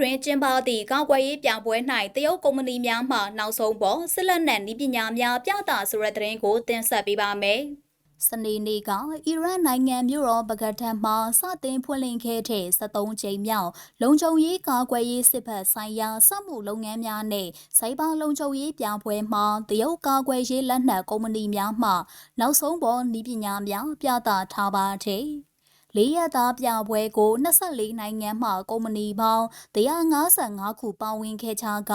တွင်ကျင်းပသည့်ကောက်ွယ်ရေးပြပွဲ၌တရုတ်ကုမ္ပဏီများမှနောက်ဆုံးပေါ်စစ်လက်နက်နည်းပညာများပြသဆိုတဲ့သတင်းကိုတင်ဆက်ပေးပါမယ်။စနေနေ့ကအီရန်နိုင်ငံမြို့တော်ဘဂတ်ဒန်မှာစတင်ဖွင့်လှစ်ခဲ့တဲ့73ကြိမ်မြောက်လုံခြုံရေးကာကွယ်ရေးစစ်ဘက်ဆိုင်ရာစက်မှုလုပ်ငန်းများနဲ့စိုက်ဘာလုံခြုံရေးပြပွဲမှာတရုတ်ကာကွယ်ရေးလက်နက်ကုမ္ပဏီများမှနောက်ဆုံးပေါ်နည်းပညာများပြသထားပါတယ်။ လေးရသားပြပွဲကို24နိုင်ငံမှကုမ္ပဏီပေါင်း155ခုပါဝင်ခဲ့ကြက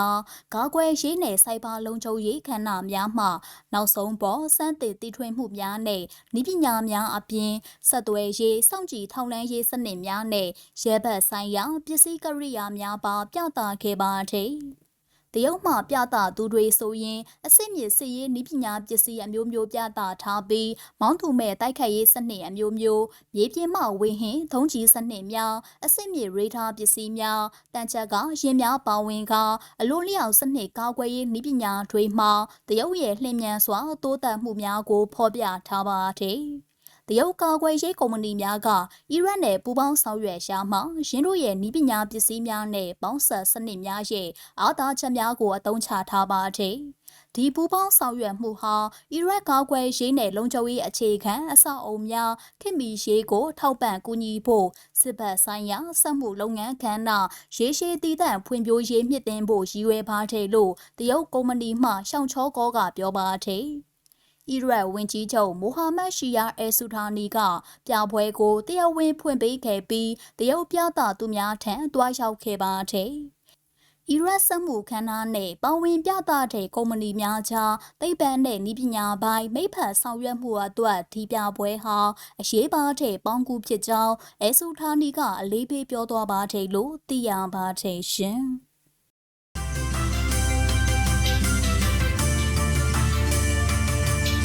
ကာကွယ်ရေးနယ်စိုက်ဘာလုံခြုံရေးခန္ဓာများမှ နောက်ဆုံးပေါ်စမ်းသစ်တည်ထွင်မှုများနဲ့ဤပညာများအပြင်ဆက်သွယ်ရေးစောင့်ကြည့်ထောက်လှမ်းရေးစနစ်များနဲ့ရဲဘက်ဆိုင်ရာပစ္စည်းကရိယာများပါပြသခဲ့ပါသည် တရုတ်မှပြသသူတွေဆိုရင်အစစ်မြေစစ်ရေးနည်းပညာပစ္စည်းအမျိုးမျိုးပြသထားပြီးမောင်းသူမဲ့တိုက်ခိုက်ရေးစနစ်အမျိုးမျိုးမြေပြင်မှဝေဟင်ထုံးကြီးစနစ်များအစစ်မြေရေဒါပစ္စည်းများတန်ချက်ကရင်များပါဝင်ကအလိုလျောက်စနစ်ကာကွယ်ရေးနည်းပညာတွေမှတရုတ်ရဲ့လျင်မြန်စွာတိုးတက်မှုများကိုဖော်ပြထားပါသည် တရုတ်ကာကွယ်ရေးကုမ္ပဏီများကအီရတ်နယ်ပူးပေါင်းဆောင်ရွက်ရှာမှရင်းတို့ရဲ့နည်းပညာပစ္စည်းများနဲ့ပေါင်းဆက်စနစ်များရဲ့အားသာချက်များကိုအသုံးချထားပါတဲ့ဒီပူပေါင်းဆောင်ရွက်မှုဟာအီရတ်ကာကွယ်ရေးနယ်လုံခြုံရေးအခြေခံအဆောက်အုံများခင်မီရေးကို ထောက်ပံ့ကူညီဖို့စစ်ဘက်ဆိုင်ရာစက်မှုလုပ်ငန်းကဏ္ဍရေရှည်တည်တံ့ဖွံ့ဖြိုးရေးမြင့်တင်ဖို့ရည်ရွယ်ပါတယ်လို့တရုတ်ကုမ္ပဏီမှရှောင်းချောကောကပြောပါတယ်။ အီရတ်ဝန်ကြီးချုပ်မိုဟာမက်ရှီယာအဲဆူထာနီကပြပွဲကိုတရားဝင်ဖွင့်ပေးခဲ့ပြီးတရုတ်ပြသသူများထံတွားရောက်ခဲ့ပါတယ်။အီရတ်စမှုခန်းနာနဲ့ပဝင်ပြသတဲ့ကုမ္ပဏီများကြားသိပ္ပံနဲ့နည်းပညာပိုင်းမိဖက်ဆောင်ရွက်မှုအတွက်ဒီပြပွဲဟာအရေးပါတဲ့ပေါင်းကူဖြစ်ကြောင်းအဲဆူထာနီကအလေးပေးပြောသွားပါတယ်လို့သိရပါတယ်ရှင်။